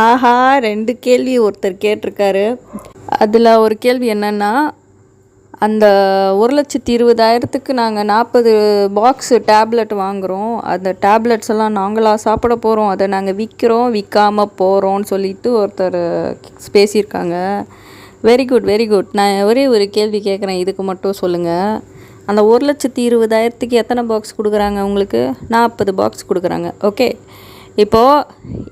ஆஹா ரெண்டு கேள்வி ஒருத்தர் கேட்டிருக்காரு. அதில் ஒரு கேள்வி என்னென்னா அந்த ஒரு லட்சத்தி இருபதாயிரத்துக்கு நாங்கள் நாற்பது பாக்ஸு டேப்லெட் வாங்குகிறோம் அந்த டேப்லெட்ஸ் எல்லாம் நாங்களாக சாப்பிட போகிறோம் அதை நாங்கள் விற்கிறோம் விற்காம போகிறோம்னு சொல்லிட்டு ஒருத்தர் பேசியிருக்காங்க. வெரி குட் வெரி குட் நான் ஒரே ஒரு கேள்வி கேட்குறேன் இதுக்கு மட்டும் சொல்லுங்கள் அந்த ஒரு லட்சத்தி இருபதாயிரத்துக்கு எத்தனை பாக்ஸ் கொடுக்குறாங்க உங்களுக்கு? நாற்பது பாக்ஸ் கொடுக்குறாங்க. ஓகே இப்போது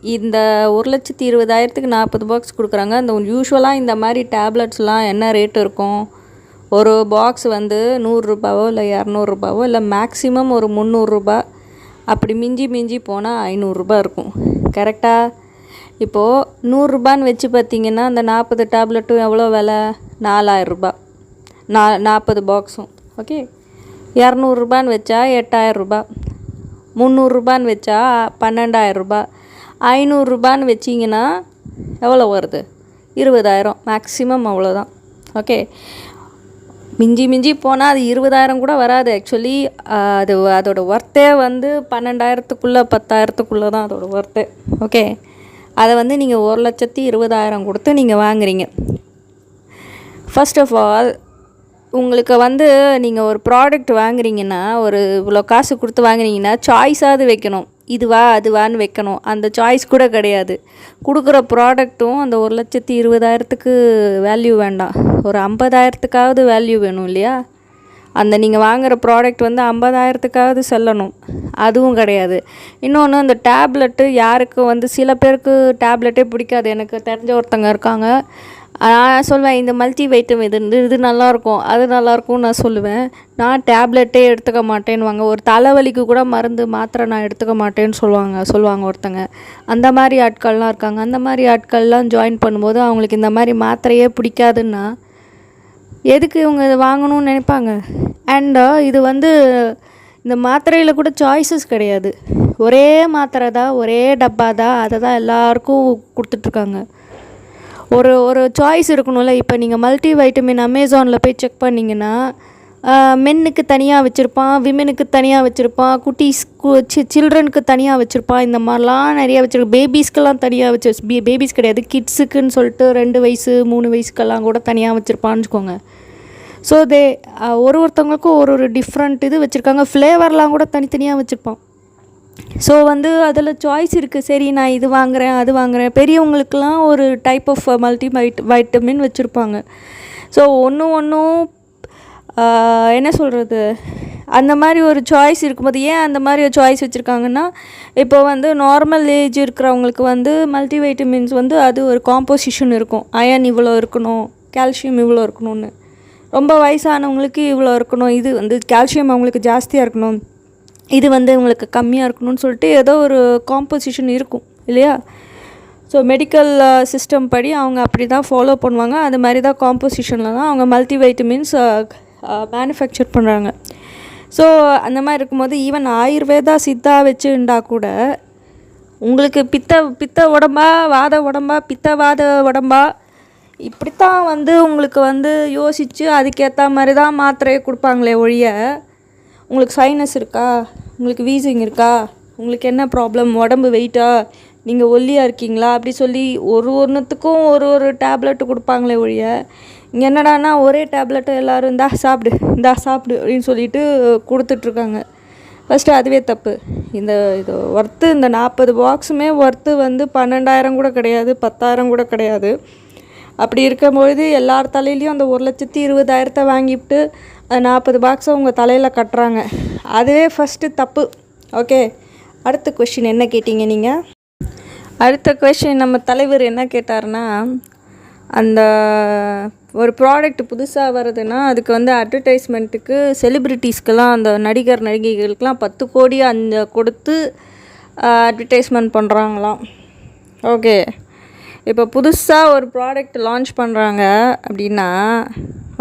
இந்த ஒரு லட்சத்தி இருபதாயிரத்துக்கு நாற்பது பாக்ஸ் கொடுக்குறாங்க. இந்த யூஸ்வலாக இந்த மாதிரி டேப்லெட்ஸ்லாம் என்ன ரேட் இருக்கும்? ஒரு பாக்ஸ் வந்து நூறுரூபாவோ இல்லை இரநூறுபாவோ இல்லை மேக்ஸிமம் ஒரு முந்நூறுரூபா அப்படி மிஞ்சி மிஞ்சி போனால் ஐநூறுரூபா இருக்கும். கரெக்டாக இப்போது நூறுரூபான்னு வச்சு பார்த்தீங்கன்னா அந்த நாற்பது டேப்லெட்டும் எவ்வளோ விலை? நாலாயிரரூபா நா நாற்பது பாக்ஸும் ஓகே இரநூறுபான்னு வச்சா எட்டாயிரரூபா முந்நூறுரூபான்னு வச்சா பன்னெண்டாயிரரூபா. ஐநூறுரூபான்னு வச்சிங்கன்னா எவ்வளோ வருது? இருபதாயிரம். மேக்ஸிமம் அவ்வளோதான். ஓகே மிஞ்சி மிஞ்சி போனால் அது இருபதாயிரம் கூட வராது. ஆக்சுவலி அது அதோட ஒர்த்தே வந்து பன்னெண்டாயிரத்துக்குள்ளே பத்தாயிரத்துக்குள்ளே தான் அதோட ஒர்த்து ஓகே அதை வந்து நீங்கள் ஒரு லட்சத்தி இருபதாயிரம் கொடுத்து நீங்கள் வாங்குறீங்க. ஃபஸ்ட் ஆஃப் ஆல் உங்களுக்கு வந்து நீங்கள் ஒரு ப்ராடக்ட் வாங்குறீங்கன்னா ஒரு இவ்வளோ காசு கொடுத்து வாங்குறீங்கன்னா சாய்ஸாவது வைக்கணும். இதுவா அதுவான்னு வைக்கணும். அந்த சாய்ஸ் கூட கிடையாது. கொடுக்குற ப்ராடக்ட்டும் அந்த ஒரு லட்சத்தி இருபதாயிரத்துக்கு வேல்யூ வேண்டாம். ஒரு ஐம்பதாயிரத்துக்காவது வேல்யூ வேணும் இல்லையா? அந்த நீங்கள் வாங்குகிற ப்ராடக்ட் வந்து ஐம்பதாயிரத்துக்காவது செல்லணும். அதுவும் கிடையாது. இன்னொன்று அந்த டேப்லெட்டு யாருக்கு வந்து சில பேருக்கு டேப்லெட்டே பிடிக்காது. எனக்கு தெரிஞ்ச ஒருத்தங்க இருக்காங்க. நான் சொல்வேன் இந்த மல்டி வைட்டம் இது இது நல்லாயிருக்கும் அது நல்லாயிருக்கும்னு நான் சொல்லுவேன். நான் டேப்லெட்டே எடுத்துக்க மாட்டேன்னுவாங்க. ஒரு தலைவலிக்கு கூட மருந்து மாத்திரை நான் எடுத்துக்க மாட்டேன்னு சொல்லுவாங்க சொல்லுவாங்க ஒருத்தங்க. அந்த மாதிரி ஆட்கள்லாம் இருக்காங்க. அந்த மாதிரி ஆட்கள்லாம் ஜாயின் பண்ணும்போது அவங்களுக்கு இந்த மாதிரி மாத்திரையே பிடிக்காதுன்னா எதுக்கு இவங்க இதை வாங்கணும்னு நினைப்பாங்க? அண்டு uh, இது வந்து இந்த மாத்திரையில் கூட சாய்ஸஸ் கிடையாது. ஒரே மாத்திரை தான் ஒரே டப்பா தான் அதை தான் எல்லாருக்கும் கொடுத்துட்ருக்காங்க. ஒரு ஒரு சாய்ஸ் இருக்கணும்ல. இப்போ நீங்கள் மல்டி வைட்டமின் அமேசானில் போய் செக் பண்ணிங்கன்னா மென்னுக்கு தனியாக வச்சுருப்பான் விமெனுக்கு தனியாக வச்சுருப்பான் குட்டீஸ் சி சில்ட்ரனுக்கு தனியாக வச்சுருப்பான் இந்த மாதிரிலாம் நிறைய வச்சுருக்கு பேபிஸ்க்கெல்லாம் தனியாக வச்சு பே பேபிஸ் கிடையாது கிட்ஸுக்குன்னு சொல்லிட்டு ரெண்டு வயசு மூணு வயசுக்கெல்லாம் கூட தனியாக வச்சுருப்பான்னு வச்சுக்கோங்க. ஸோ தே ஒரு ஒருத்தவங்களுக்கும் ஒரு ஒரு டிஃப்ரெண்ட் இது வச்சுருக்காங்க. ஃப்ளேவர்லாம் கூட தனித்தனியாக வச்சுருப்பான். ஸோ வந்து அதில் சாய்ஸ் இருக்குது சரி நான் இது வாங்குகிறேன் அது வாங்குகிறேன் பெரியவங்களுக்கெல்லாம் ஒரு type of multi vite vitamin வச்சுருப்பாங்க. ஸோ ஒன்று ஒன்றும் என்ன சொல்கிறது அந்த மாதிரி ஒரு சாய்ஸ் இருக்கும்போது ஏன் அந்த மாதிரி ஒரு சாய்ஸ் வச்சுருக்காங்கன்னா இப்போ வந்து நார்மல் ஏஜ் இருக்கிறவங்களுக்கு வந்து மல்டிவைட்டமின்ஸ் வந்து அது ஒரு காம்போசிஷன் இருக்கும். அயன் இவ்வளோ இருக்கணும் கால்சியம் இவ்வளோ இருக்கணும்னு. ரொம்ப வயசானவங்களுக்கு இவ்வளோ இருக்கணும் இது வந்து கால்சியம் அவங்களுக்கு ஜாஸ்தியாக இருக்கணும் இது வந்து இவங்களுக்கு கம்மியாக இருக்கணும்னு சொல்லிட்டு ஏதோ ஒரு காம்போசிஷன் இருக்கும் இல்லையா? ஸோ மெடிக்கல் சிஸ்டம் படி அவங்க அப்படி தான் ஃபாலோ பண்ணுவாங்க. அது மாதிரி தான் காம்போசிஷனில் தான் அவங்க மல்டிவைட்டமின்ஸ் மேனுஃபேக்சர் பண்ணுறாங்க ஸோ அந்த மாதிரி இருக்கும்போது ஈவன் ஆயுர்வேதா சித்தா வச்சுண்டா கூட உங்களுக்கு பித்த பித்த உடம்பா வாத உடம்பா பித்த வாத உடம்பா இப்படித்தான் வந்து உங்களுக்கு வந்து யோசித்து அதுக்கேற்ற மாதிரி தான் மாத்திரையை கொடுப்பாங்களே ஒழிய உங்களுக்கு சைனஸ் இருக்கா? உங்களுக்கு வீசிங் இருக்கா? உங்களுக்கு என்ன ப்ராப்ளம் உடம்பு வெயிட்டா நீங்கள் ஒல்லியாக இருக்கீங்களா? அப்படி சொல்லி ஒரு ஒன்றுத்துக்கும் ஒரு ஒரு டேப்லெட்டு கொடுப்பாங்களே ஒழிய என்னடானா ஒரே டேப்லெட்டும் எல்லோரும் இந்தா சாப்பிடு இந்தா சாப்பிடு அப்படின்னு சொல்லிட்டு கொடுத்துட்ருக்காங்க. ஃபஸ்ட்டு அதுவே தப்பு. இந்த இது ஒர்த்து இந்த நாற்பது பாக்ஸுமே ஒர்த்து வந்து பன்னெண்டாயிரம் கூட கிடையாது பத்தாயிரம் கூட கிடையாது. அப்படி இருக்கும்பொழுது எல்லார் தலையிலையும் அந்த ஒரு லட்சத்தி இருபதாயிரத்தை வாங்கிவிட்டு நாற்பது பாக்ஸை உங்கள் தலையில் கட்டுறாங்க. அதுவே ஃபஸ்ட்டு தப்பு. ஓகே அடுத்த கொஷின் என்ன கேட்டீங்க நீங்கள் அடுத்த கொஷின் நம்ம தலைவர் என்ன கேட்டார்னா அந்த ஒரு ப்ராடக்ட் புதுசாக வருதுன்னா அதுக்கு வந்து அட்வர்டைஸ்மெண்ட்டுக்கு செலிப்ரிட்டிஸ்க்கெல்லாம் அந்த நடிகர் நடிகைகளுக்கெலாம் பத்து கோடி அந்த கொடுத்து அட்வர்டைஸ்மெண்ட் பண்ணுறாங்களாம் ஓகே இப்போ புதுசாக ஒரு ப்ராடக்ட் லான்ச் பண்ணுறாங்க அப்படின்னா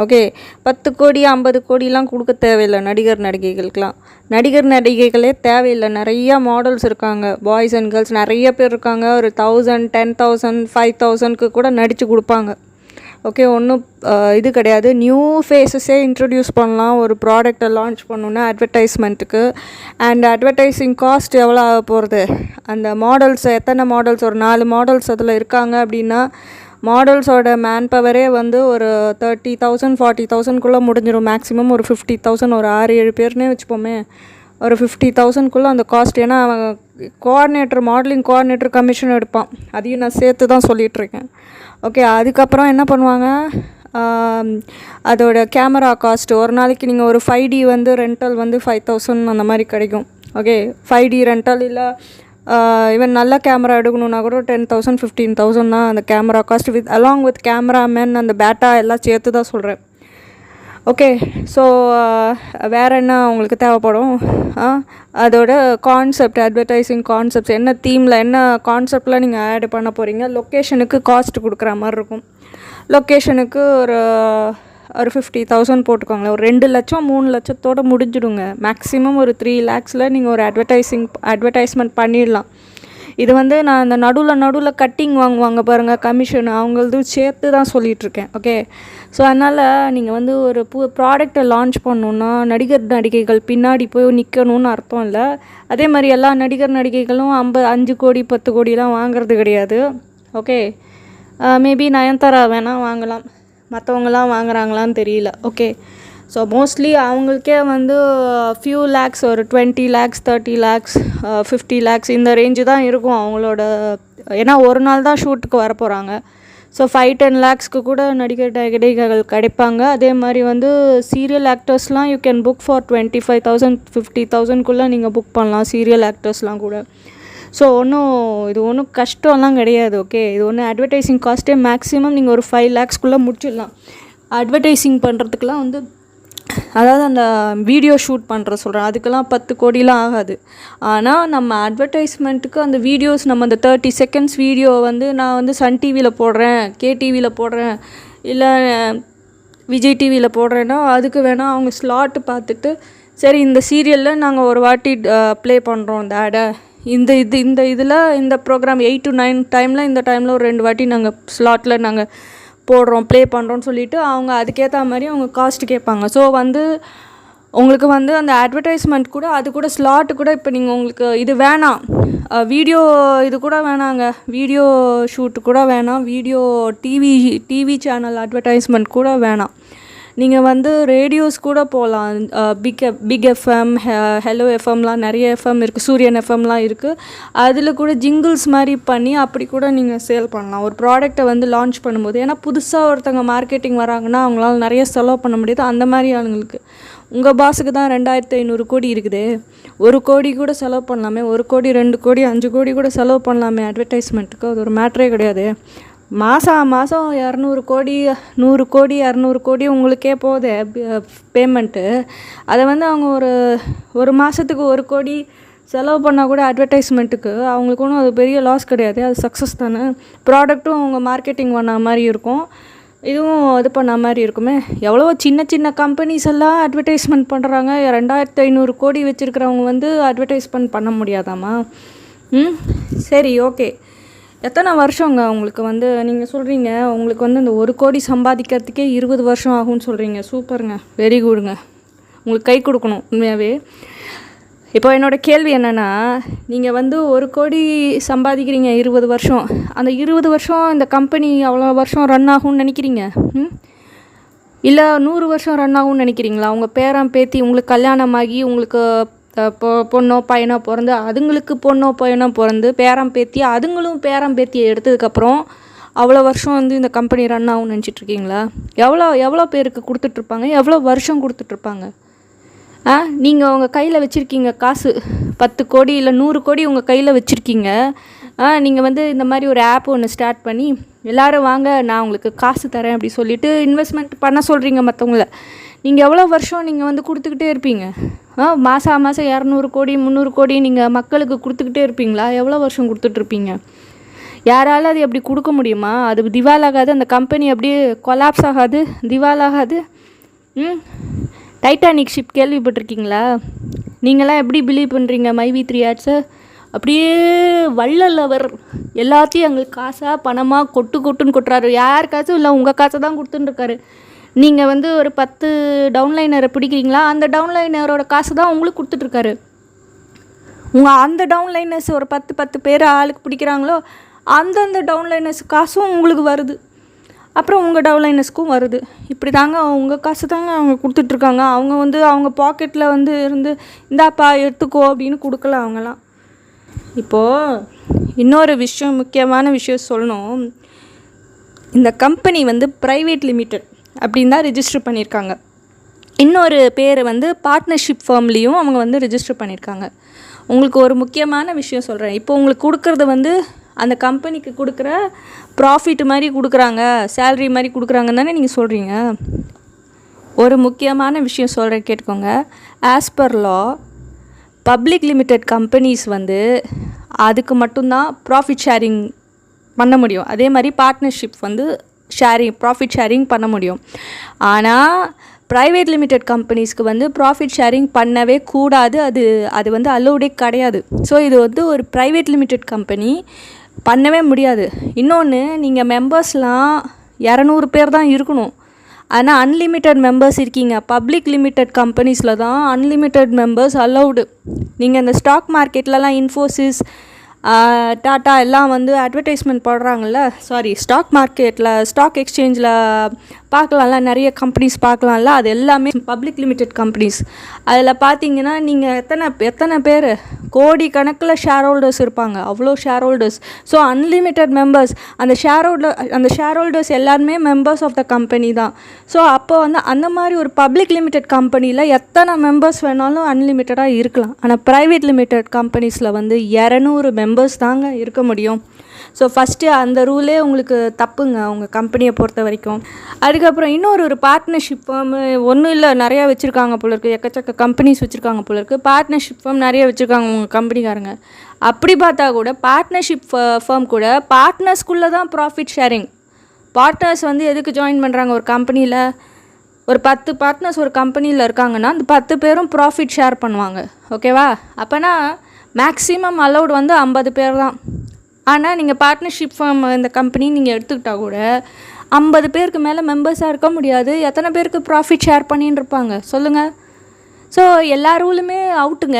ஓகே பத்து கோடி ஐம்பது கோடிலாம் கொடுக்க தேவையில்லை நடிகர் நடிகைகளுக்கெலாம் நடிகர் நடிகைகளே தேவையில்லை. நிறையா மாடல்ஸ் இருக்காங்க. பாய்ஸ் அண்ட் கேர்ள்ஸ் நிறைய பேர் இருக்காங்க. ஒரு தௌசண்ட் டென் தௌசண்ட் ஃபைவ் தௌசண்ட்க்கு கூட நடித்து கொடுப்பாங்க. ஓகே ஒன்றும் இது கிடையாது. நியூ ஃபேஸஸே இன்ட்ரடியூஸ் பண்ணலாம். ஒரு ப்ராடக்டை லான்ச் பண்ணணுன்னா அட்வர்டைஸ்மெண்ட்டுக்கு அண்ட் அட்வர்டைஸிங் காஸ்ட் எவ்வளோ ஆக போகிறது அந்த மாடல்ஸ் எத்தனை மாடல்ஸ் ஒரு நாலு மாடல்ஸ் அதில் இருக்காங்க அப்படின்னா மாடல்ஸோட மேன் பவரே வந்து ஒரு தேர்ட்டி தௌசண்ட் ஃபார்ட்டி தௌசண்ட்குள்ளே முடிஞ்சிடும் மேக்ஸிமம் ஒரு ஃபிஃப்டி தௌசண்ட் ஒரு ஆறு ஏழு பேர்னே வச்சுப்போமே. ஒரு ஃபிஃப்டி தௌசண்ட்குள்ளே அந்த காஸ்ட் ஏன்னா அவன் கோஆர்டினேட்டர் மாடலிங் கோஆர்டினேட்டர் கமிஷன் எடுப்பான். அதையும் நான் சேர்த்து தான் சொல்லிகிட்ருக்கேன் ஓகே அதுக்கப்புறம் என்ன பண்ணுவாங்க? அதோட கேமரா காஸ்ட் ஒரு நாளைக்கு நீங்கள் ஒரு ஃபைவ் டி வந்து ரெண்டல் வந்து ஃபைவ் தௌசண்ட் அந்த மாதிரி கிடைக்கும். ஓகே ஃபைவ் டி ரெண்டல் இல்லை ஈவன் நல்ல கேமரா எடுக்கணுன்னா கூட டென் தௌசண்ட் ஃபிஃப்டீன் தௌசண்ட் தான் அந்த camera cost with along with cameraman அந்த பேட்டா எல்லாம் சேர்த்து தான் சொல்கிறேன் ஓகே ஸோ வேறு என்ன உங்களுக்கு தேவைப்படும்? ஆ, அதோட கான்செப்ட் அட்வர்டைஸிங் கான்செப்ட்ஸ் என்ன தீமில் என்ன கான்செப்டில் நீங்கள் ஆட் பண்ண போகிறீங்க லொக்கேஷனுக்கு காஸ்ட் கொடுக்குற மாதிரி இருக்கும். லொக்கேஷனுக்கு ஒரு ஒரு ஃபிஃப்டி தௌசண்ட் போட்டுக்கோங்களேன். ஒரு ரெண்டு லட்சம் மூணு லட்சத்தோடு முடிஞ்சிடுங்க. மேக்ஸிமம் ஒரு த்ரீ லேக்ஸில் நீங்கள் ஒரு அட்வர்டைஸிங் அட்வர்டைஸ்மெண்ட் பண்ணிடலாம். இது வந்து நான் அந்த நடுவில் நடுவில் கட்டிங் வாங்குவாங்க பாருங்கள் கமிஷன் அவங்களதும் சேர்த்து தான் சொல்லிகிட்ருக்கேன் ஓகே ஸோ அதனால் நீங்கள் வந்து ஒரு பு ப்ராடக்டை லான்ச் பண்ணணுன்னா நடிகர் நடிகைகள் பின்னாடி போய் நிற்கணும்னு அர்த்தம் இல்லை. அதே மாதிரி எல்லா நடிகர் நடிகைகளும் ஐம்ப அஞ்சு கோடி பத்து கோடிலாம் வாங்குறது கிடையாது ஓகே மேபி uh, நயன்தாரா வேணால் வாங்கலாம். மற்றவங்களாம் வாங்குறாங்களான்னு தெரியல. ஓகே ஸோ மோஸ்ட்லி அவங்களுக்கே வந்து uh, ஃபியூ லேக்ஸ் ஒரு twenty lakhs thirty lakhs fifty lakhs இந்த ரேஞ்சு தான் இருக்கும் அவங்களோட ஏன்னா ஒரு நாள் தான் ஷூட்டுக்கு வர போகிறாங்க ஸோ ஃபைவ் டென் லேக்ஸ்க்கு கூட நடிகர் நடிகைகள் கிடைப்பாங்க. அதே மாதிரி வந்து serial ஆக்டர்ஸ்லாம் you can book for twenty five thousand fifty தௌசண்ட்குள்ளே நீங்கள் புக் பண்ணலாம் சீரியல் ஆக்டர்ஸ்லாம் கூட. ஸோ ஒன்றும் இது ஒன்றும் கஷ்டம்லாம் கிடையாது ஓகே இது ஒன்று அட்வர்டைஸிங் காஸ்ட்டே மேக்ஸிமம் நீங்கள் ஒரு ஃபைவ் லேக்ஸ்க்குள்ளே முடிச்சிடலாம். அட்வர்டைஸிங் பண்ணுறதுக்குலாம் வந்து அதாவது அந்த வீடியோ ஷூட் பண்ணுற சொல்கிறேன் அதுக்கெல்லாம் பத்து கோடிலாம் ஆகாது. ஆனால் நம்ம அட்வர்டைஸ்மெண்ட்டுக்கு அந்த வீடியோஸ் நம்ம அந்த தேர்ட்டி செகண்ட்ஸ் வீடியோ வந்து நான் வந்து சன் டிவியில் போடுறேன் கே டிவியில் போடுறேன் இல்லை விஜய் டிவியில் போடுறேன்னா அதுக்கு வேணால் அவங்க ஸ்லாட்டு பார்த்துட்டு சரி இந்த சீரியலில் நாங்கள் ஒரு வாட்டி ப்ளே பண்ணுறோம் இந்த ஆடை இந்த இது இந்த இதில் இந்த ப்ரோக்ராம் எயிட் டு நைன் டைமில் இந்த டைமில் ஒரு ரெண்டு வாட்டி நாங்கள் ஸ்லாட்டில் நாங்கள் போடுறோம் ப்ளே பண்ணுறோன்னு சொல்லிவிட்டு அவங்க அதுக்கேற்ற மாதிரி அவங்க காஸ்ட் கேட்பாங்க. ஸோ வந்து உங்களுக்கு வந்து அந்த அட்வர்டைஸ்மெண்ட் கூட அது கூட ஸ்லாட்டு கூட இப்போ நீங்கள் உங்களுக்கு இது வேணாம். வீடியோ இது கூட வேணாங்க. வீடியோ ஷூட்டு கூட வேணாம். Video TV TV channel advertisement கூட வேணாம். நீங்கள் வந்து ரேடியோஸ் கூட போகலாம் பிக் பிக் எஃப்எம் ஹெலோ எஃப்எம்லாம் நிறைய எஃப்எம் இருக்குது சூரியன் எஃப்எம்லாம் இருக்குது அதில் கூட ஜிங்கிள்ஸ் மாதிரி பண்ணி அப்படி கூட நீங்கள் சேல் பண்ணலாம். ஒரு ப்ராடக்ட்டை வந்து லான்ச் பண்ணும்போது ஏன்னா புதுசாக ஒருத்தவங்க மார்க்கெட்டிங் வராங்கன்னா அவங்களால நிறைய செலவு பண்ண முடியாது. அந்த மாதிரி ஆளுங்களுக்கு. உங்கள் பாஸுக்கு தான் ரெண்டாயிரத்து ஐநூறு கோடி இருக்குது. ஒரு கோடி கூட செலவு பண்ணலாமே. ஒரு கோடி ரெண்டு கோடி அஞ்சு கோடி கூட செலவு பண்ணலாமே அட்வர்டைஸ்மெண்ட்டுக்கு அது ஒரு மேட்ரே கிடையாது. மாதம் மாதம் இரநூறு கோடி நூறு கோடி இரநூறு கோடி உங்களுக்கே போகுது பேமெண்ட்டு அதை வந்து அவங்க ஒரு ஒரு மாதத்துக்கு ஒரு கோடி செலவு பண்ணால் கூட அட்வர்டைஸ்மெண்ட்டுக்கு அவங்களுக்கு ஒன்றும் அது பெரிய லாஸ் கிடையாது அது சக்ஸஸ் தானே. ப்ராடக்ட்டும் அவங்க மார்க்கெட்டிங் பண்ண மாதிரி இருக்கும். இதுவும் இது பண்ண மாதிரி இருக்குமே. எவ்வளோ சின்ன சின்ன கம்பெனிஸ் எல்லாம் அட்வர்டைஸ்மெண்ட் பண்ணுறாங்க ரெண்டாயிரத்து ஐநூறு கோடி வச்சுருக்கிறவங்க வந்து அட்வர்டைஸ்மெண்ட் பண்ண முடியாதாம்மா? ம் சரி ஓகே எத்தனை வருஷங்க உங்களுக்கு வந்து நீங்கள் சொல்கிறீங்க உங்களுக்கு வந்து இந்த ஒரு கோடி சம்பாதிக்கிறதுக்கே இருபது வருஷம் ஆகும்னு சொல்கிறீங்க சூப்பருங்க. வெரி குடுங்க உங்களுக்கு கை கொடுக்கணும் உண்மையாகவே இப்போ என்னோடய கேள்வி என்னென்னா நீங்கள் வந்து ஒரு கோடி சம்பாதிக்கிறீங்க இருபது வருஷம். அந்த இருபது வருஷம் இந்த கம்பெனி அவ்வளோ வருஷம் ரன் ஆகும்னு நினைக்கிறீங்க? ம்? இல்லை நூறு வருஷம் ரன் ஆகும்னு நினைக்கிறீங்களா? உங்கள் பேரன் பேத்தி உங்களுக்கு கல்யாணமாகி உங்களுக்கு பொ பொண்ணோ பையனோ பிறந்து அதுங்களுக்கு பொண்ணோ பையனோ பிறந்து பேரம் பேத்தி அதுங்களும் பேரம் பேத்தியை எடுத்ததுக்கப்புறம் அவ்வளோ வருஷம் வந்து இந்த கம்பெனி ரன் ஆகும்னு நினச்சிட்டு இருக்கீங்களா எவ்வளோ எவ்வளோ பேருக்கு கொடுத்துட்ருப்பாங்க? எவ்வளோ வருஷம் கொடுத்துட்ருப்பாங்க? ஆ நீங்கள் உங்கள் கையில் வச்சுருக்கீங்க காசு. பத்து கோடி இல்லை நூறு கோடி உங்கள் கையில் வச்சுருக்கீங்க. ஆ நீங்கள் வந்து இந்த மாதிரி ஒரு ஆப் ஒன்று ஸ்டார்ட் பண்ணி எல்லாரும் வாங்க நான் உங்களுக்கு காசு தரேன் அப்படி சொல்லிட்டு இன்வெஸ்ட்மெண்ட் பண்ண சொல்கிறீங்க மற்றவங்கள நீங்கள் எவ்வளோ வருஷம் நீங்கள் வந்து கொடுத்துக்கிட்டே இருப்பீங்க? ஆ மாதம் மாதம் இரநூறு கோடி முந்நூறு கோடி நீங்கள் மக்களுக்கு கொடுத்துக்கிட்டே இருப்பீங்களா? எவ்வளோ வருஷம் கொடுத்துட்ருப்பீங்க யாரால அது எப்படி கொடுக்க முடியுமா? அது திவாலாகாது அந்த கம்பெனி அப்படியே கொலாப்ஸ் ஆகாது திவால் ஆகாது ம் டைட்டானிக் ஷிப் கேள்விப்பட்டிருக்கீங்களா? நீங்களாம் எப்படி பிலீவ் பண்ணுறீங்க மைவி த்ரீ ஆட்ஸை? அப்படியே வள்ளல் எல்லாத்தையும் எங்களுக்கு காசாக பணமாக கொட்டு கொட்டுன்னு கொட்டுறாரு. யார் காசும் இல்லை உங்கள் காசை தான் கொடுத்துன்னு இருக்காரு. நீங்கள் வந்து ஒரு பத்து டவுன்லைனரை பிடிக்கிறீங்களா? அந்த டவுன்லைனரோட காசு தான் உங்களுக்கு கொடுத்துட்ருக்காரு. உங்கள் அந்த டவுன்லைனர்ஸ் ஒரு பத்து பத்து பேர் ஆளுக்கு பிடிக்கிறாங்களோ அந்தந்த டவுன்லைனர்ஸ் காசும் உங்களுக்கு வருது. அப்புறம் உங்கள் டவுன்லைனர்ஸ்க்கும் வருது. இப்படி தாங்க உங்கள் காசு தாங்க அவங்க கொடுத்துட்ருக்காங்க. அவங்க வந்து அவங்க பாக்கெட்டில் வந்து இருந்து இந்தாப்பா எடுத்துக்கோ அப்படின்னு கொடுக்கல அவங்கலாம் இப்போது இன்னொரு விஷயம் முக்கியமான விஷயம் சொல்லணும். இந்த கம்பெனி வந்து ப்ரைவேட் லிமிடெட் அப்படின்னு தான் ரிஜிஸ்டர் பண்ணியிருக்காங்க. இன்னொரு பேர் வந்து பார்ட்னர்ஷிப் ஃபார்ம்லேயும் அவங்க வந்து ரிஜிஸ்டர் பண்ணியிருக்காங்க. உங்களுக்கு ஒரு முக்கியமான விஷயம் சொல்கிறேன் இப்போ உங்களுக்கு கொடுக்குறது வந்து அந்த கம்பெனிக்கு கொடுக்குற ப்ராஃபிட் மாதிரி கொடுக்குறாங்க சேலரி மாதிரி கொடுக்குறாங்கன்னு தானே நீங்கள் சொல்கிறீங்க ஒரு முக்கியமான விஷயம் சொல்கிறேன் கேட்டுக்கோங்க. As per law public limited companies வந்து அதுக்கு மட்டும்தான் ப்ராஃபிட் ஷேரிங் பண்ண முடியும். அதே மாதிரி பார்ட்னர்ஷிப் வந்து ஷேரிங் ப்ராஃபிட் ஷேரிங் பண்ண முடியும். ஆனால் ப்ரைவேட் லிமிடெட் கம்பெனிஸ்க்கு வந்து ப்ராஃபிட் ஷேரிங் பண்ணவே கூடாது. அது அது வந்து அலோடே கிடையாது. ஸோ இது வந்து ஒரு ப்ரைவேட் லிமிடெட் கம்பெனி பண்ணவே முடியாது. இன்னொன்று நீங்கள் மெம்பர்ஸ்லாம் இரநூறு பேர் தான் இருக்கணும். ஆனால் அன்லிமிட்டெட் மெம்பர்ஸ் இருக்கீங்க. பப்ளிக் லிமிட்டெட் கம்பெனிஸில் தான் அன்லிமிட்டெட் மெம்பர்ஸ் அலௌடு நீங்கள் இந்த ஸ்டாக் மார்க்கெட்லலாம் இன்ஃபோசிஸ் டாட்டா எல்லாம் வந்து அட்வர்டைஸ்மெண்ட் போடுறாங்கல்ல? சாரி ஸ்டாக் மார்க்கெட்டில் ஸ்டாக் எக்ஸ்சேஞ்சில் பார்க்கலாம்ல நிறைய கம்பெனிஸ் பார்க்கலாம்ல அது எல்லாமே பப்ளிக் லிமிடெட் கம்பெனிஸ் அதில் பார்த்தீங்கன்னா நீங்கள் எத்தனை எத்தனை பேர்? கோடி கணக்கில் ஷேர் ஹோல்டர்ஸ் இருப்பாங்க அவ்வளோ share holders so unlimited members அந்த ஷேர் ஹோல்டர் அந்த ஷேர் ஹோல்டர்ஸ் எல்லாருமே மெம்பர்ஸ் ஆஃப் த கம்பெனி தான். ஸோ அப்போ வந்து அந்த மாதிரி ஒரு பப்ளிக் லிமிடெட் கம்பெனியில் எத்தனை மெம்பர்ஸ் வேணாலும் அன்லிமிட்டடாக இருக்கலாம். ஆனால் ப்ரைவேட் லிமிடெட் கம்பெனிஸில் வந்து இரநூறு மெம்பர்ஸ் தாங்க இருக்க முடியும். ஸோ ஃபஸ்ட்டு அந்த ரூலே உங்களுக்கு தப்புங்க உங்கள் கம்பெனியை பொறுத்த வரைக்கும். அதுக்கப்புறம் இன்னொரு ஒரு பார்ட்னர்ஷிப் ஃபார்ம் ஒன்றும் இல்லை நிறையா வச்சுருக்காங்க போல இருக்குது எக்கச்சக்க கம்பெனிஸ் வச்சுருக்காங்க போல இருக்குது பார்ட்னர்ஷிப் ஃபார்ம் நிறைய வச்சுருக்காங்க உங்கள் கம்பெனிக்காரங்க அப்படி பார்த்தா கூட பார்ட்னர்ஷிப் ஃபார்ம் கூட பார்ட்னர்ஸ்குள்ளே தான் ப்ராஃபிட் ஷேரிங் பார்ட்னர்ஸ் வந்து எதுக்கு ஜாயின் பண்ணுறாங்க ஒரு கம்பெனியில் ஒரு பத்து பார்ட்னர்ஸ் ஒரு கம்பெனியில் இருக்காங்கன்னா அந்த பத்து பேரும் ப்ராஃபிட் ஷேர் பண்ணுவாங்க. ஓகேவா அப்போனா மேக்ஸிமம் அலௌட் வந்து ஐம்பது பேர் தான். ஆனால் நீங்கள் பார்ட்னர்ஷிப் ஃபார்ம் இந்த கம்பெனி நீங்கள் எடுத்துக்கிட்டால் கூட ஐம்பது பேருக்கு மேலே மெம்பர்ஸாக இருக்க முடியாது. எத்தனை பேருக்கு ப்ராஃபிட் ஷேர் பண்ணின்னு இருப்பாங்க சொல்லுங்கள் ஸோ எல்லா ரூலுமே அவுட்டுங்க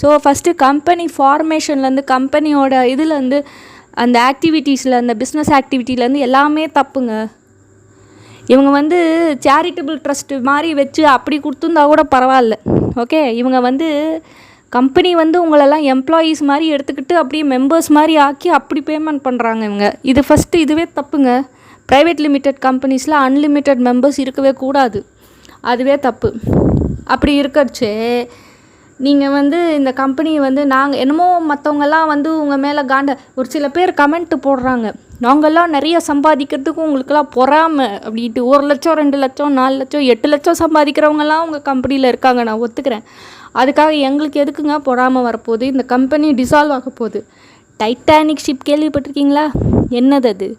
ஸோ ஃபஸ்ட்டு கம்பெனி ஃபார்மேஷன்லேருந்து கம்பெனியோட இதுலேருந்து அந்த ஆக்டிவிட்டீஸில் அந்த பிஸ்னஸ் ஆக்டிவிட்டிலேருந்து எல்லாமே தப்புங்க. இவங்க வந்து சேரிட்டபிள் ட்ரஸ்ட்டு மாதிரி வச்சு அப்படி கொடுத்துருந்தா கூட பரவாயில்ல. ஓகே இவங்க வந்து கம்பெனி வந்து உங்களெல்லாம் எம்ப்ளாயீஸ் மாதிரி எடுத்துக்கிட்டு அப்படியே மெம்பர்ஸ் மாதிரி ஆக்கி அப்படி பேமெண்ட் பண்ணுறாங்க இவங்க. இது ஃபஸ்ட்டு இதுவே தப்புங்க. ப்ரைவேட் லிமிடெட் கம்பெனிஸில் அன்லிமிட்டெட் மெம்பர்ஸ் இருக்கவே கூடாது. அதுவே தப்பு. அப்படி இருக்கறச்சே நீங்கள் வந்து இந்த கம்பெனி வந்து நாங்கள் என்னமோ மற்றவங்கெல்லாம் வந்து உங்கள் மேலே காண்ட ஒரு சில பேர் கமெண்ட் போடுறாங்க. நாங்கள்லாம் நிறைய சம்பாதிக்கிறதுக்கு உங்களுக்கெல்லாம் பொறாமை அப்படின்ட்டு ஒரு லட்சம் ரெண்டு லட்சம் நாலு லட்சம் எட்டு லட்சம் சம்பாதிக்கிறவங்கலாம் உங்கள் கம்பெனியில் இருக்காங்க. நான் ஒத்துக்கிறேன். அதுக்காக எங்களுக்கு எதுக்குங்க பொறாமல் வரப்போகுது? இந்த கம்பெனி டிசால்வ் ஆக போகுது. டைட்டானிக் ஷிப் கேள்விப்பட்டிருக்கீங்களா? என்னது அது?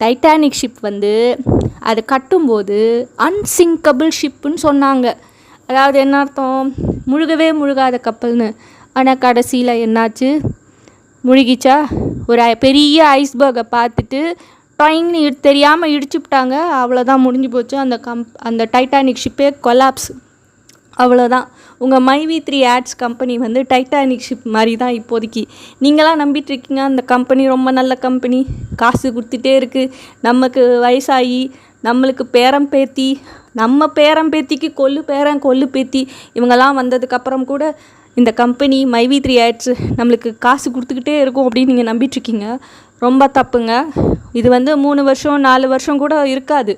டைட்டானிக் ஷிப் வந்து அது கட்டும்போது அன்சிங்கபிள் ஷிப்புன்னு சொன்னாங்க. அதாவது என்ன அர்த்தம்? முழுகவே முழுகாத கப்பல்னு. ஆனால் கடைசியில் என்னாச்சு? முழுகிச்சா? ஒரு பெரிய ஐஸ்பர்கை பார்த்துட்டு டாயிங்னு தெரியாமல் இடிச்சுப்பிட்டாங்க. அவ்வளோதான் முடிஞ்சு போச்சு. அந்த கம் அந்த டைட்டானிக் ஷிப்பே கொலாப்ஸ் அவ்வளோதான் உங்கள் my V three ads company வந்து டைட்டானிக் ஷிப் மாதிரி தான் இப்போதைக்கு. நீங்களாம் நம்பிட்டுருக்கீங்க அந்த கம்பெனி ரொம்ப நல்ல கம்பெனி. காசு கொடுத்துட்டே இருக்குது நமக்கு வயசாகி நம்மளுக்கு பேரம் பேத்தி நம்ம பேரம் பேத்திக்கு கொல்லு பேரன் கொல்லு பேத்தி. இவங்கெல்லாம் வந்ததுக்கப்புறம் கூட இந்த கம்பெனி மைவி த்ரீ ஆட்ஸ் நம்மளுக்கு காசு கொடுத்துக்கிட்டே இருக்கும் அப்படின்னு நீங்கள் நம்பிட்டுருக்கீங்க. ரொம்ப தப்புங்க. இது வந்து மூணு வருஷம் நாலு வருஷம் கூட இருக்காது.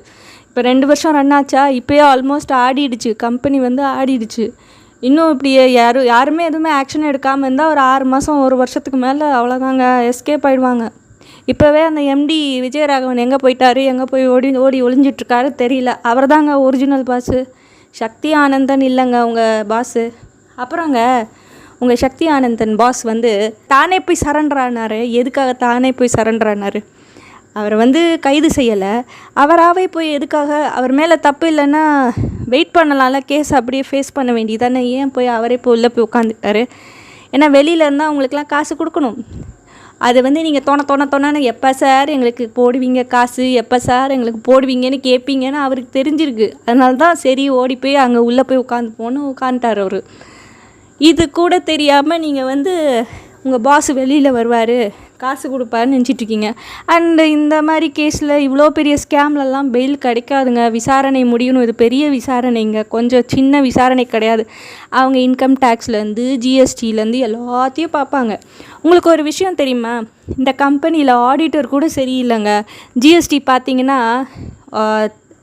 இப்போ ரெண்டு வருஷம் ரன் ஆச்சா இப்போயே ஆல்மோஸ்ட் ஆடிடுச்சு. கம்பெனி வந்து ஆடிடுச்சு. இன்னும் இப்படி யாரும் யாருமே எதுவுமே ஆக்ஷன் எடுக்காமல் இருந்தால் ஒரு ஆறு மாதம் ஒரு வருஷத்துக்கு மேலே அவ்வளோதாங்க எஸ்கேப் ஆயிடுவாங்க. இப்போவே அந்த எம்டி விஜயராகவன் எங்கே போயிட்டாரு எங்கே போய் ஓடி ஓடி ஒளிஞ்சிட்ருக்காரு தெரியல. அவர் தாங்க ஒரிஜினல் பாஸு சக்தி ஆனந்தன் இல்லைங்க உங்கள் பாஸு அப்புறங்க உங்கள் சக்தி ஆனந்தன் பாஸ் வந்து தானே போய் சரண்டர் எதுக்காக தானே போய் சரண்டர் அவரை வந்து கைது செய்யலை. அவராகவே போய் எதுக்காக? அவர் மேலே தப்பு இல்லைன்னா வெயிட் பண்ணலாம்ல கேஸ் அப்படியே ஃபேஸ் பண்ண வேண்டியதானே ஏன் போய் அவரே போய் உள்ளே போய் உட்காந்துட்டாரு ஏன்னா வெளியில இருந்தால் அவங்களுக்குலாம் காசு கொடுக்கணும். அது வந்து நீங்கள் தோண தோண தோணான்னு எப்போ சார் எங்களுக்கு போடுவீங்க காசு? எப்போ சார் எங்களுக்கு போடுவீங்கன்னு கேட்பீங்கன்னு அவருக்கு தெரிஞ்சிருக்கு. அதனால தான் சரி ஓடி போய் அங்கே உள்ளே போய் உட்காந்து போன்னு உட்காந்துட்டார் அவர். இது கூட தெரியாமல் நீங்கள் வந்து உங்கள் பாஸ் வெளியில் வருவார் காசு கொடுப்பாருன்னு நினச்சிட்ருக்கீங்க. அண்டு அண்ட் இந்த மாதிரி கேஸில் இவ்வளோ பெரிய ஸ்கேம்லலாம் பெயில் கிடைக்காதுங்க. விசாரணை முடியணும். இது பெரிய விசாரணைங்க. கொஞ்சம் சின்ன விசாரணை கிடையாது. அவங்க இன்கம் டேக்ஸ்லேருந்து ஜிஎஸ்டிலேருந்து எல்லாத்தையும் பார்ப்பாங்க. உங்களுக்கு ஒரு விஷயம் தெரியுமா? இந்த கம்பெனியில் ஆடிட்டர் கூட சரியில்லைங்க. ஜிஎஸ்டி பார்த்தீங்கன்னா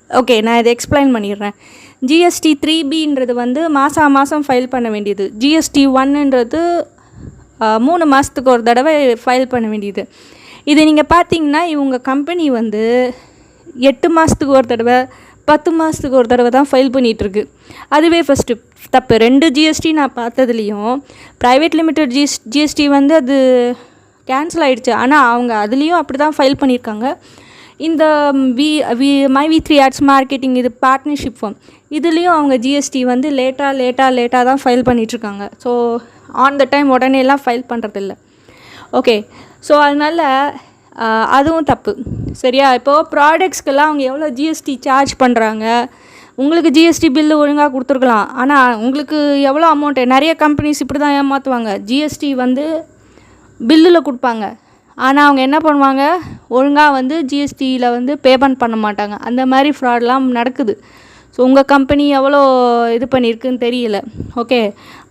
ஓகே நான் இதை எக்ஸ்பிளைன் பண்ணிடுறேன். ஜிஎஸ்டி த்ரீ பின்றது வந்து மாதம் மாதம் ஃபைல் பண்ண வேண்டியது. ஜிஎஸ்டி ஒன்னுன்றது மூணு மாதத்துக்கு ஒரு தடவை ஃபைல் பண்ண வேண்டியது. இது நீங்கள் பார்த்தீங்கன்னா இவங்க கம்பெனி வந்து எட்டு மாதத்துக்கு ஒரு தடவை பத்து மாதத்துக்கு ஒரு தடவை தான் ஃபைல் பண்ணிகிட்ருக்கு அதுவே ஃபஸ்ட்டு தப்பு. ரெண்டு ஜிஎஸ்டி நான் பார்த்ததுலேயும் ப்ரைவேட் லிமிடெட் ஜிஎஸ் ஜிஎஸ்டி வந்து அது கேன்சல் ஆகிடுச்சு ஆனால் அவங்க அதுலேயும் அப்படி தான் ஃபைல் பண்ணியிருக்காங்க. இந்த V V my V three arts marketing இது பார்ட்னர்ஷிப் ஃபார்ம் இதுலேயும் அவங்க ஜிஎஸ்டி வந்து லேட்டாக லேட்டாக லேட்டாக தான் ஃபைல் பண்ணிகிட்ருக்காங்க ஸோ ஆன் த டைம் உடனேலாம் ஃபைல் பண்ணுறதில்ல ஓகே ஸோ அதனால் அதுவும் தப்பு. சரியா? இப்போது ப்ராடக்ட்ஸ்க்கெல்லாம் அவங்க எவ்வளோ ஜிஎஸ்டி சார்ஜ் பண்ணுறாங்க உங்களுக்கு ஜிஎஸ்டி பில்லு ஒழுங்காக கொடுத்துருக்கலாம். ஆனால் உங்களுக்கு எவ்வளோ அமௌண்ட்டு நிறைய கம்பெனிஸ் இப்படி தான் ஏமாற்றுவாங்க ஜிஎஸ்டி வந்து பில்லில் கொடுப்பாங்க. ஆனால் அவங்க என்ன பண்ணுவாங்க? ஒழுங்காக வந்து ஜிஎஸ்டியில் வந்து பேமெண்ட் பண்ண மாட்டாங்க. அந்த மாதிரி ஃப்ராட்லாம் நடக்குது. ஸோ உங்கள் கம்பெனி எவ்வளோ இது பண்ணியிருக்குன்னு தெரியல. ஓகே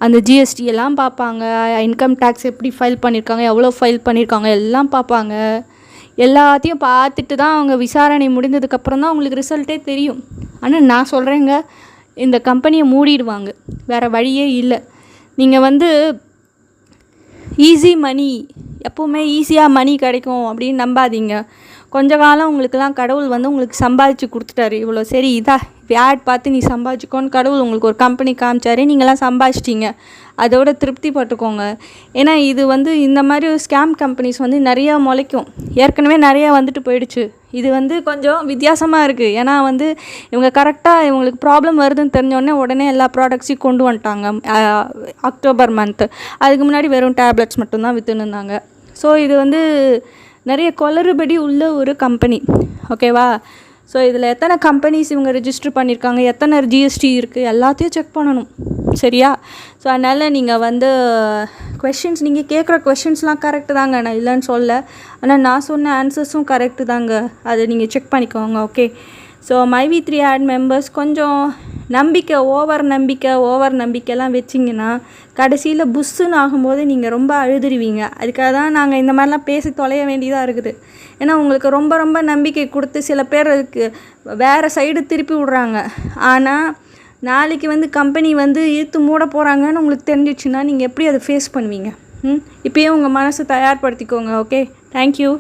அந்த ஜிஎஸ்டி எல்லாம் பார்ப்பாங்க. இன்கம் டேக்ஸ் எப்படி ஃபைல் பண்ணியிருக்காங்க எவ்வளோ ஃபைல் பண்ணியிருக்காங்க எல்லாம் பார்ப்பாங்க. எல்லாத்தையும் பார்த்துட்டு தான் அவங்க விசாரணை முடிந்ததுக்கப்புறம் தான் அவங்களுக்கு ரிசல்ட்டே தெரியும். ஆனால் நான் சொல்கிறேங்க இந்த கம்பெனியை மூடிடுவாங்க. வேறு வழியே இல்லை. நீங்கள் வந்து ஈஸி மணி எப்போவுமே ஈஸியாக மணி கிடைக்கும் அப்படின்னு நம்பாதீங்க. கொஞ்ச காலம் உங்களுக்குலாம் கடவுள் வந்து உங்களுக்கு சம்பாதிச்சு கொடுத்துட்டாரு. இவ்வளோ சரி இதா ஆட் பார்த்து நீ சம்பாதிச்சுக்கோன்னு கடவுள் உங்களுக்கு ஒரு கம்பெனி காமிச்சாரு நீங்களாம் சம்பாதிச்சிட்டீங்க. அதோட திருப்தி பட்டுக்கோங்க ஏன்னா இது வந்து இந்த மாதிரி ஸ்கேம் கம்பெனிஸ் வந்து நிறையா முளைக்கும். ஏற்கனவே நிறையா வந்துட்டு போயிடுச்சு. இது வந்து கொஞ்சம் வித்தியாசமாக இருக்குது ஏன்னா வந்து இவங்க கரெக்டாக இவங்களுக்கு ப்ராப்ளம் வருதுன்னு தெரிஞ்சோடனே உடனே எல்லா ப்ராடக்ட்ஸையும் கொண்டு வந்துட்டாங்க. அக்டோபர் மந்த்து அதுக்கு முன்னாடி வெறும் டேப்லெட்ஸ் மட்டும்தான் விற்றுன்னு இருந்தாங்க. ஸோ இது வந்து நிறைய குளறுபடி உள்ள ஒரு கம்பெனி ஓகேவா ஸோ இதில் எத்தனை கம்பெனிஸ் இவங்க ரிஜிஸ்டர் பண்ணியிருக்காங்க எத்தனை ஜிஎஸ்டி இருக்குது எல்லாத்தையும் செக் பண்ணணும். சரியா? ஸோ அதனால் நீங்கள் வந்து கொஷின்ஸ் நீங்கள் கேட்குற கொஷின்ஸ்லாம் கரெக்டு தாங்க. நான் இல்லைன்னு சொல்ல ஆனால் நான் சொன்ன ஆன்சர்ஸும் கரெக்டு தாங்க. அதை நீங்கள் செக் பண்ணிக்கோங்க okay so my V three ads members கொஞ்சம் நம்பிக்கை ஓவர் நம்பிக்கை ஓவர் நம்பிக்கைலாம் வச்சிங்கன்னா கடைசியில் புஷ்ஷுன்னு ஆகும்போது நீங்கள் ரொம்ப அழுதுருவீங்க. அதுக்காக தான் நாங்கள் இந்த மாதிரிலாம் பேசி தொலைய வேண்டியதாக இருக்குது. ஏன்னா உங்களுக்கு ரொம்ப ரொம்ப நம்பிக்கை கொடுத்து சில பேர் அதுக்கு வேறு சைடு திருப்பி விட்றாங்க. ஆனால் நாளைக்கு வந்து கம்பெனி வந்து இழுத்து மூட போகிறாங்கன்னு உங்களுக்கு தெரிஞ்சிச்சுன்னா நீங்கள் எப்படி அதை ஃபேஸ் பண்ணுவீங்க? ம்? இப்போயே உங்கள் மனசை தயார்படுத்திக்கோங்க ஓகே தேங்க்யூ